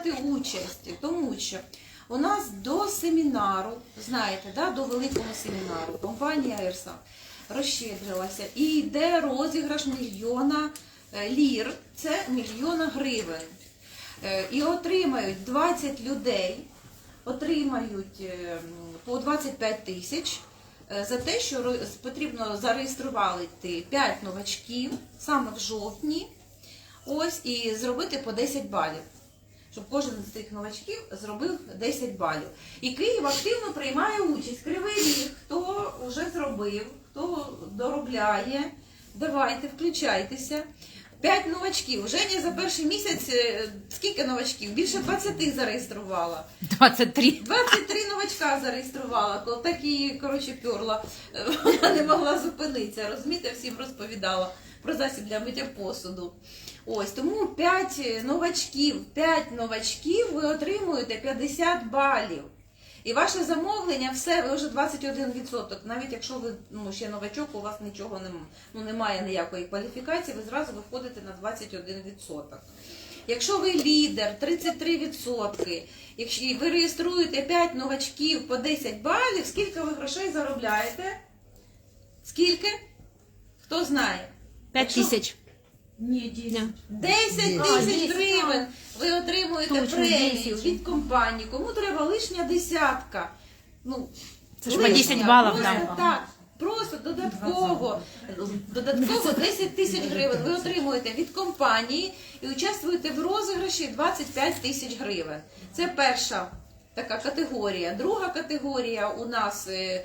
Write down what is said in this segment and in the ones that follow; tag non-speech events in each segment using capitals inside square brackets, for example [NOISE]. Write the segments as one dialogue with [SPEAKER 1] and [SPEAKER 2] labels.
[SPEAKER 1] прийняти участь, тому що у нас до семінару, знаєте, да, до великого семінару компанія ЕРСА розщедрилася і йде розіграш мільйона е, лір, це мільйона гривень. Е, І отримають 20 людей, отримають е, по 25 тисяч за те, що потрібно зареєструвати 5 новачків саме в жовтні. Ось і зробити по 10 балів. Щоб кожен з цих новачків зробив 10 балів. І Київ активно приймає участь. Кривий ріг, хто вже зробив, хто доробляє. Давайте, включайтеся. 5 новачків. Женя за перший місяць е, скільки новачків? Більше 20 зареєструвала.
[SPEAKER 2] 23.
[SPEAKER 1] 23 новачка зареєструвала, коли так її, коротше, пьорла. Е, Вона не могла зупинитися, розумієте, всім розповідала про засіб для миття посуду. Ось, тому 5 новачків, 5 новачків ви отримуєте 50 балів. І ваше замовлення, все, ви вже 21%. Навіть якщо ви ну, ще новачок, у вас нічого нем- ну, немає ніякої кваліфікації, ви зразу виходите на 21%. Якщо ви лідер, 33%. Якщо ви реєструєте 5 новачків по 10 балів, скільки ви грошей заробляєте? Скільки? Хто знає?
[SPEAKER 2] 5 тисяч.
[SPEAKER 3] Ні, дійсно.
[SPEAKER 1] 10 тисяч гривень ви отримуєте
[SPEAKER 2] Точно,
[SPEAKER 1] премію
[SPEAKER 2] 10.
[SPEAKER 1] від компанії. Кому треба лишня десятка? Ну,
[SPEAKER 2] Це ж по
[SPEAKER 1] лишня.
[SPEAKER 2] 10 балів
[SPEAKER 1] Просто
[SPEAKER 2] там.
[SPEAKER 1] Так, просто додатково, додатково 10 тисяч гривень ви отримуєте від компанії і участвуєте в розіграші 25 тисяч гривень. Це перша така категорія. Друга категорія у нас е,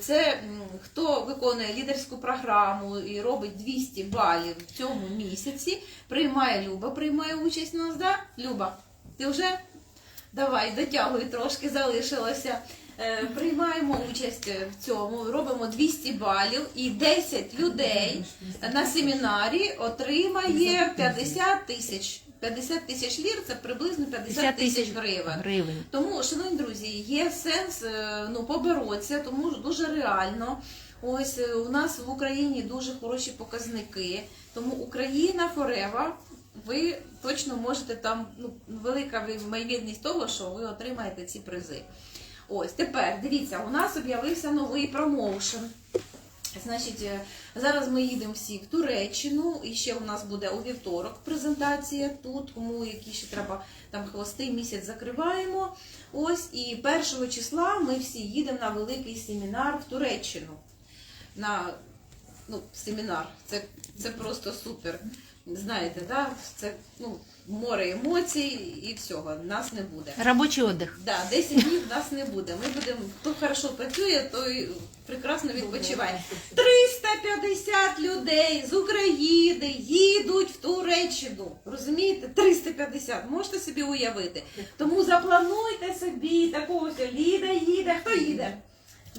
[SPEAKER 1] це хто виконує лідерську програму і робить 200 балів в цьому місяці. Приймає Люба, приймає участь у нас, да? Люба, ти вже давай дотягуй трошки, залишилося. Е, Приймаємо участь в цьому, робимо 200 балів і 10 людей на семінарі отримає 50 тисяч. 50 тисяч лір це приблизно 50 тисяч гривень.
[SPEAKER 2] гривень.
[SPEAKER 1] Тому, шановні друзі, є сенс е, ну, поборотися, тому що дуже реально. Ось е, у нас в Україні дуже хороші показники. Тому Україна Форева, ви точно можете там ну, велика ймовірність того, що ви отримаєте ці призи. Ось тепер дивіться, у нас об'явився новий промоушен. Значить, е, зараз ми їдемо всі в Туреччину, і ще у нас буде у вівторок презентація тут, кому які ще треба там хвости місяць закриваємо. Ось і 1 числа ми всі їдемо на великий семінар в Туреччину. На ну, семінар. Це, це просто супер. Знаєте, да? це ну, море емоцій і всього. Нас не буде.
[SPEAKER 2] Робочий отдих.
[SPEAKER 1] Да, 10 днів нас не буде. Ми будемо, хто хорошо працює, той прекрасно відпочиває. 350 людей з України їдуть в Туреччину. Розумієте? 350. Можете собі уявити. Тому заплануйте собі такого Ліда їде. Хто їде?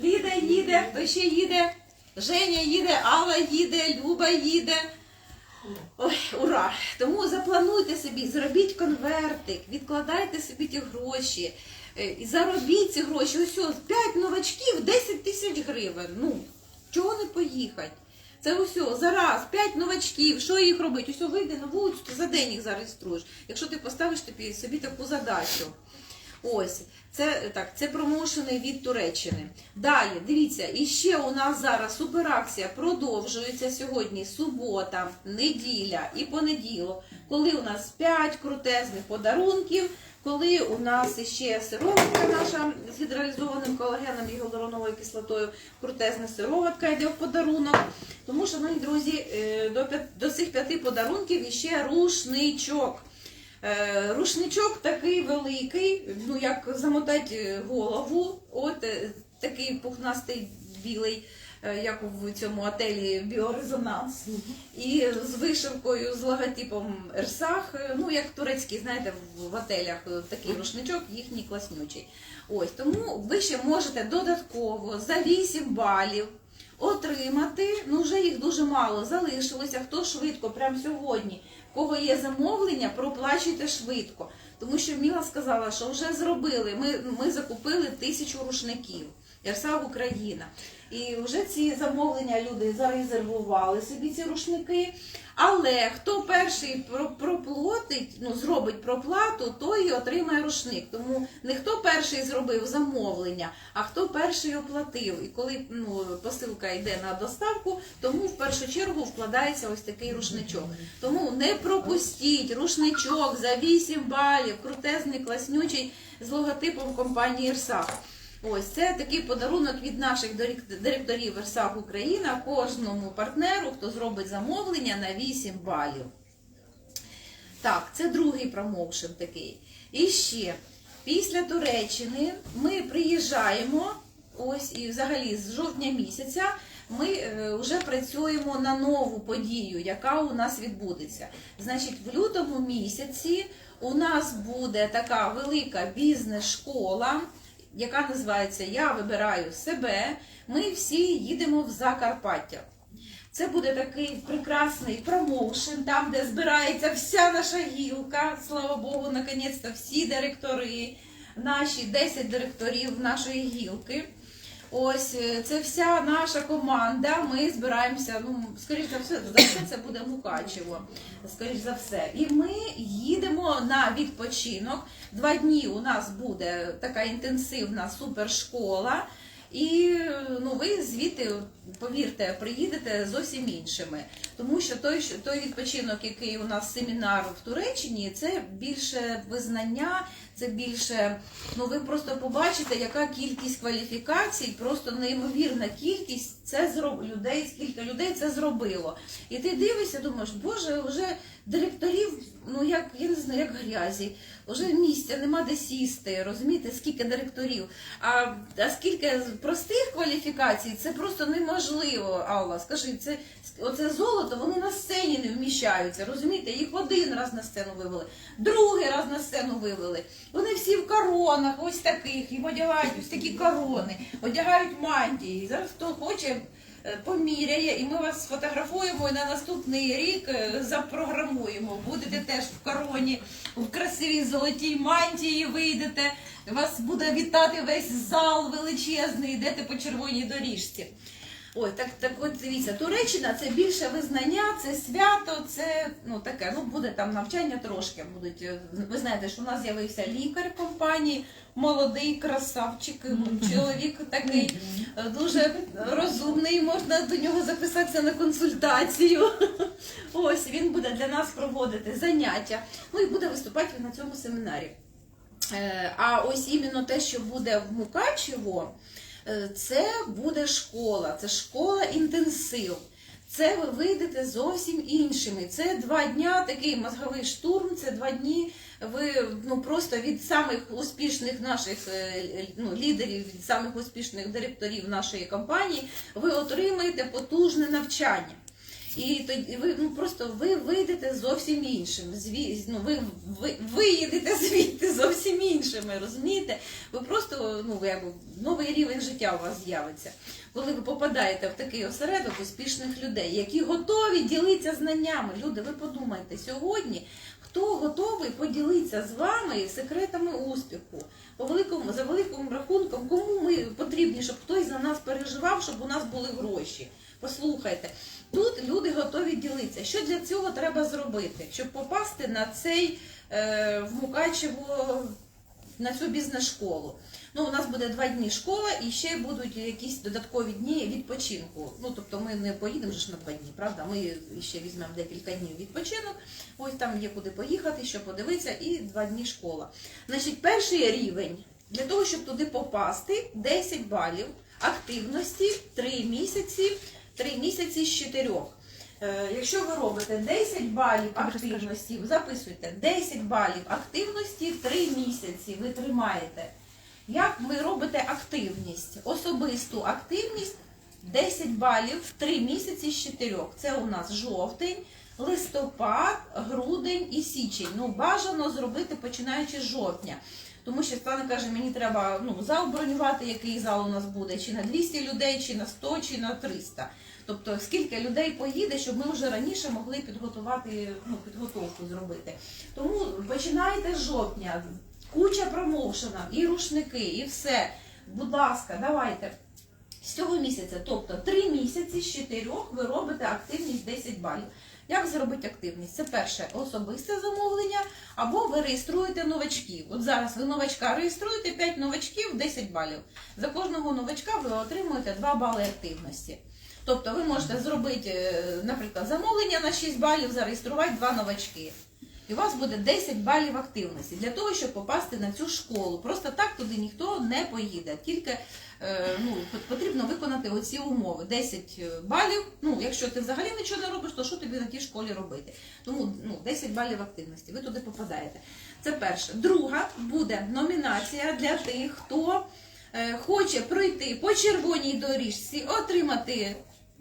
[SPEAKER 1] Ліда їде, хто ще їде? Женя їде, Алла їде, Люба їде. Ой, ура! Тому заплануйте собі, зробіть конвертик, відкладайте собі ті гроші. е, І заробіть ці гроші. Ось ось 5 новачків, 10 тисяч гривень. Ну, чого не поїхати? Це усе, зараз 5 новачків, що їх робити? Усе, вийди на вулицю, ти за день їх зареєструєш. Якщо ти поставиш тобі, собі таку задачу. Ось, це так, це промоушени від Туреччини. Далі, дивіться, і ще у нас зараз суперакція продовжується сьогодні субота, неділя і понеділок, коли у нас 5 крутезних подарунків, коли у нас ще сироватка наша з гідралізованим колагеном і гіалуроновою кислотою, крутезна сироватка йде в подарунок. Тому, шановні друзі, е, до, до цих п'яти подарунків іще рушничок. Е, Рушничок такий великий, ну як замотати голову, от е, такий пухнастий білий, е, як в цьому отелі Біорезонанс, і з вишивкою, з логотипом Ерсах, е, ну як турецький, знаєте, в, отелях е, такий рушничок, їхній класнючий. Ось тому ви ще можете додатково за 8 балів отримати. Ну вже їх дуже мало залишилося. Хто швидко, прямо сьогодні, кого є замовлення, проплачуйте швидко. Тому що Міла сказала, що вже зробили. Ми, ми закупили тисячу рушників. Ярсаг Україна. І вже ці замовлення люди зарезервували собі ці рушники. Але хто перший про- проплатить, ну зробить проплату, той і отримає рушник. Тому не хто перший зробив замовлення, а хто перший оплатив. І коли ну, посилка йде на доставку, тому в першу чергу вкладається ось такий рушничок. Тому не пропустіть рушничок за 8 балів, крутезний, класнючий з логотипом компанії «Ірсак». Ось це такий подарунок від наших директорів «Версак Україна кожному партнеру, хто зробить замовлення на 8 балів. Так, це другий промоушен такий. І ще після Туреччини ми приїжджаємо. Ось і взагалі з жовтня місяця ми е, вже працюємо на нову подію, яка у нас відбудеться. Значить, в лютому місяці у нас буде така велика бізнес-школа, яка називається Я вибираю себе. Ми всі їдемо в Закарпаття. Це буде такий прекрасний промоушен, там, де збирається вся наша гілка. Слава Богу, наконець-то всі директори, наші 10 директорів нашої гілки. Ось е, це вся наша команда. Ми збираємося. Ну, скоріш за все, за все це буде Мукачево. Скоріш за все. І ми їдемо на відпочинок. Два дні у нас буде така інтенсивна супершкола. І ну, ви звідти, повірте, приїдете зовсім іншими. Тому що той, той відпочинок, який у нас семінар в Туреччині, це більше визнання, це більше. Ну ви просто побачите, яка кількість кваліфікацій, просто неймовірна кількість це зроб... людей, скільки людей це зробило. І ти дивишся, думаєш, боже, вже директорів, ну як я не знаю, як грязі, вже місця нема де сісти, розумієте, скільки директорів. А, а скільки простих кваліфікацій, це просто неможливо, Алла. Скажи, це оце золото, вони на сцені не вміщаються, розумієте? Їх один раз на сцену вивели, другий раз на сцену вивели. Вони всі в коронах, ось таких, їм одягають ось такі корони, одягають мантії. Зараз хто хоче. Е, Поміряє, і ми вас сфотографуємо і на наступний рік е, запрограмуємо. Будете теж в короні, в красивій золотій мантії вийдете. Вас буде вітати весь зал величезний, йдете по червоній доріжці. Ой, так, так от дивіться, Туреччина це більше визнання, це свято, це ну таке. Ну буде там навчання трошки. Будуть е, ви знаєте, що у нас з'явився лікар компанії, молодий красавчик, чоловік такий е, дуже розумний. Можна до нього записатися на консультацію. [LAUGHS] Ось він буде для нас проводити заняття. Ну і буде виступати на цьому семінарі. Е, А ось іменно те, що буде в Мукачево, це буде школа, це школа інтенсив. Це ви вийдете зовсім іншими. Це два дня такий мозговий штурм, це два дні. Ви ну просто від самих успішних наших е, ну, лідерів, від самих успішних директорів нашої компанії, ви отримаєте потужне навчання. І тоді ви ну просто ви вийдете зовсім іншим. Зві, ну, ви, ви виїдете звідти зовсім іншими, розумієте? Ви просто ну якби новий рівень життя у вас з'явиться. Коли ви попадаєте в такий осередок успішних людей, які готові ділитися знаннями. Люди, ви подумайте сьогодні. Хто готовий поділитися з вами секретами успіху? По великому за великим рахунком, кому ми потрібні, щоб хтось за нас переживав, щоб у нас були гроші? Послухайте, тут люди готові ділитися. Що для цього треба зробити? Щоб попасти на цей е, в Мукачево на цю бізнес-школу. Ну, у нас буде два дні школа і ще будуть якісь додаткові дні відпочинку. Ну, тобто ми не поїдемо ж на два дні, правда? Ми ще візьмемо декілька днів відпочинок. Ось там є куди поїхати, що подивитися, і два дні школа. Значить, перший рівень для того, щоб туди попасти, 10 балів активності 3 місяці, 3 місяці з 4. Е, Якщо ви робите 10 балів активності, записуйте 10 балів активності 3 місяці, ви тримаєте. Як ви робите активність? Особисту активність 10 балів в 3 місяці з 4. Це у нас жовтень, листопад, грудень і січень. Ну, бажано зробити починаючи з жовтня. Тому що Світлана каже, мені треба ну, зал бронювати, який зал у нас буде, чи на 200 людей, чи на 100, чи на 300. Тобто, скільки людей поїде, щоб ми вже раніше могли підготувати, ну, підготовку зробити. Тому починайте з жовтня, куча промоушена, і рушники, і все. будь ласка, давайте. З цього місяця, тобто 3 місяці з 4 ви робите активність 10 балів. Як зробити активність? Це перше особисте замовлення, або ви реєструєте новачків. От зараз ви новачка реєструєте 5 новачків 10 балів. За кожного новачка ви отримуєте 2 бали активності. Тобто ви можете зробити, е, наприклад, замовлення на 6 балів, зареєструвати 2 новачки. І у вас буде 10 балів активності для того, щоб попасти на цю школу. Просто так туди ніхто не поїде. Тільки ну, потрібно виконати оці умови. 10 балів. Ну, якщо ти взагалі нічого не робиш, то що тобі на тій школі робити? Тому ну, 10 балів активності. Ви туди попадаєте. Це перше. Друга буде номінація для тих, хто е, хоче пройти по червоній доріжці, отримати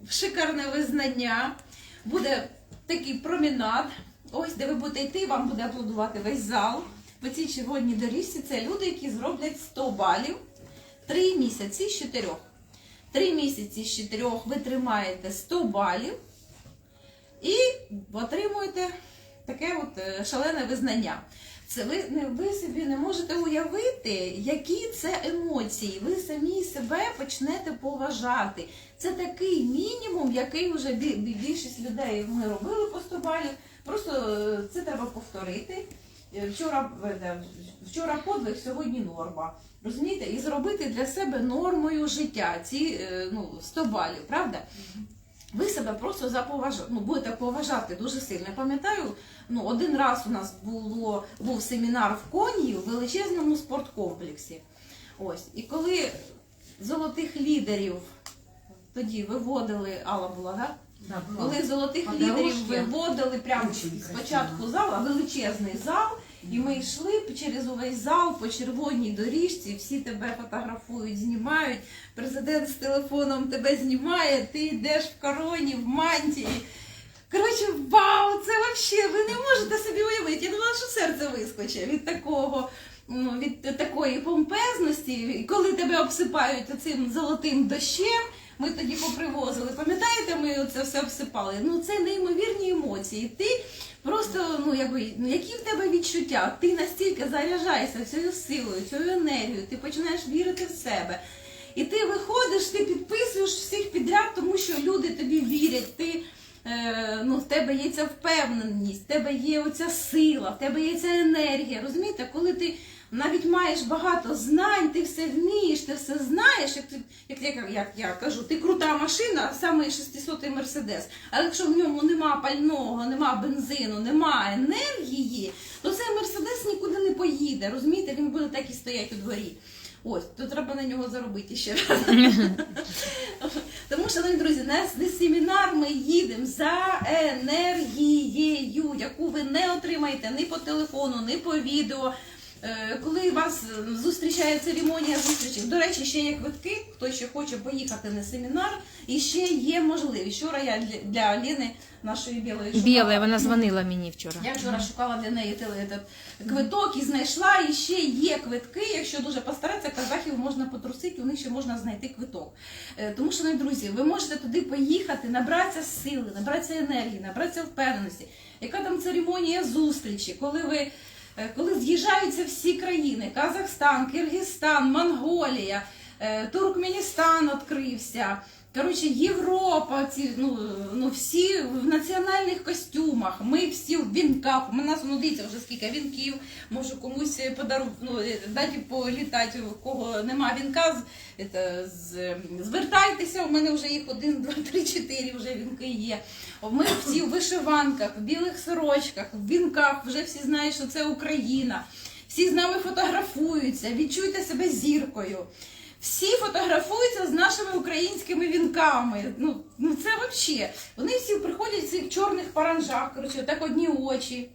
[SPEAKER 1] шикарне визнання. Буде такий промінад. Ось де ви будете йти, вам буде аплодувати весь зал. По цій червоній доріжці це люди, які зроблять 100 балів. Три місяці з чотирьох. Три місяці з чотирьох ви тримаєте 100 балів і отримуєте таке от е, шалене визнання. Це ви, ви собі не можете уявити, які це емоції. Ви самі себе почнете поважати. Це такий мінімум, який вже бі- бі- більшість людей ми робили по 100 балів. Просто е, це треба повторити. Е, Вчора, вчора подвиг, сьогодні норма. Розумієте? І зробити для себе нормою життя ці е, ну, 100 балів, правда? Ви себе просто заповажа... ну, будете поважати дуже сильно. Я пам'ятаю, ну, один раз у нас було, був семінар в Конії в величезному спорткомплексі. Ось. І коли золотих лідерів тоді виводили, Алла була, так? Коли золотих
[SPEAKER 3] Подорожки.
[SPEAKER 1] лідерів виводили прямо спочатку зал, а величезний зал, і ми йшли через увесь зал по червоній доріжці, всі тебе фотографують, знімають. Президент з телефоном тебе знімає, ти йдеш в короні, в мантії. Коротше, вау, це взагалі, ви не можете собі уявити. Я думала, що серце вискочить від такого. Ну, від такої помпезності, коли тебе обсипають цим золотим дощем, ми тоді попривозили. Пам'ятаєте, ми це все обсипали? Ну це неймовірні емоції. Ти просто, ну якби, ну які в тебе відчуття? Ти настільки заряджаєшся цією силою, цією енергією, ти починаєш вірити в себе. І ти виходиш, ти підписуєш всіх підряд, тому що люди тобі вірять. Ти е, ну, в тебе є ця впевненість, в тебе є оця сила, в тебе є ця енергія. Розумієте, коли ти навіть маєш багато знань, ти все вмієш, ти все знаєш, як, ти, як, як, як я кажу, ти крута машина, саме 600-й мерседес. Але якщо в ньому нема пального, нема бензину, нема енергії, то цей мерседес нікуди не поїде. Розумієте, він буде так і стояти у дворі. Ось, то треба на нього заробити ще раз. [LAUGHS] Тому, шановні друзі, на семінар ми їдемо за енергією, яку ви не отримаєте ні по телефону, ні по відео. Е, Коли вас зустрічає церемонія зустрічі, до речі, ще є квитки, хто ще хоче поїхати на семінар, і ще є можливість. Вчора я для- для Ліни нашої білої шукала.
[SPEAKER 2] Біла, вона дзвонила мені вчора.
[SPEAKER 1] Я вчора шукала для неї квиток і знайшла, і ще є квитки. Якщо дуже постаратися, казахів можна потрусити, у них ще можна знайти квиток. Е, Тому, шановні друзі, ви можете туди поїхати, набратися сили, набратися енергії, набратися впевненості. Яка там церемонія зустрічі, коли ви. Е, Коли з'їжджаються всі країни: Казахстан, Киргизстан, Монголія, е, Туркменістан відкрився. Коротше, Європа, ці, ну, ну всі в національних костюмах, ми всі в вінках. У нас ну, дивіться вже скільки вінків, можу комусь подарувати, ну, е, дати політати, у кого нема вінка, це, з, звертайтеся, у мене вже їх один, два, три, чотири вже вінки є. Ми всі в вишиванках, в білих сорочках, в вінках, вже всі знають, що це Україна. Всі з нами фотографуються, відчуйте себе зіркою. Всі фотографуються з нашими українськими вінками. Ну, ну це взагалі. Вони всі приходять в цих чорних паранжах, коротше, так одні очі.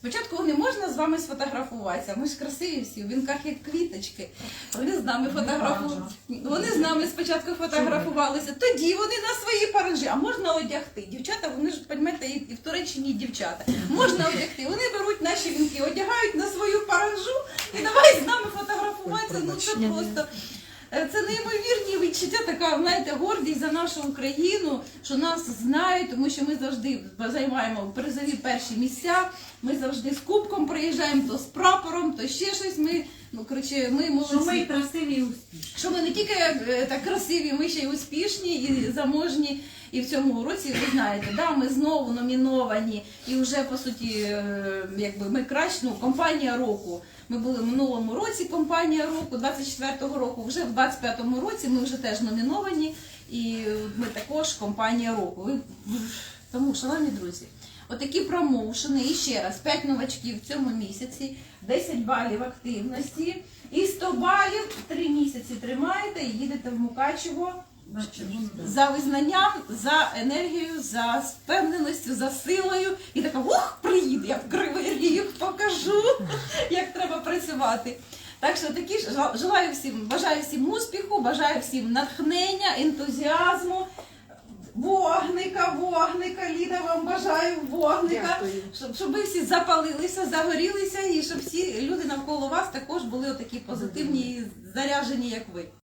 [SPEAKER 1] Спочатку не можна з вами сфотографуватися. Ми ж красиві всі, в вінках як квіточки. Вони з нами фотографувалися. Вони з нами спочатку фотографувалися. Тоді вони на свої паранжі. А можна одягти. Дівчата, вони ж розумієте, і і в Туреччині дівчата. Можна одягти. Вони беруть наші вінки, одягають на свою паранжу і давай з нами фотографуватися. Ну це просто. Е, Це неймовірні відчуття, така знаєте, гордість за нашу Україну, що нас знають, тому що ми завжди займаємо призові перші місця. Ми завжди з кубком приїжджаємо, то з прапором, то ще щось. Ми ну коротше, ми
[SPEAKER 3] Що ми красиві і успішні.
[SPEAKER 1] Що ми не тільки е, так красиві, ми ще й успішні і заможні. І в цьому році ви знаєте, да, ми знову номіновані, і вже по суті, е, якби ми краще, ну, компанія року. Ми були в минулому році компанія року, 24-го року. Вже в 25-му році ми вже теж номіновані, і ми також компанія року. Тому, шановні друзі, отакі промоушени, і ще раз, 5 новачків в цьому місяці, 10 балів активності і 100 балів 3 місяці тримаєте і їдете в Мукачево за визнанням, за енергією, за впевненістю, за силою. І така, ух, приїду, я в Кривий Ріг покажу, як треба працювати. Так що такі ж всім, бажаю всім успіху, бажаю всім натхнення, ентузіазму, вогника, вогника, Ліда, вам бажаю вогника,
[SPEAKER 3] Дякую.
[SPEAKER 1] щоб, щоб ви всі запалилися, загорілися і щоб всі люди навколо вас також були такі позитивні і заряжені, як ви.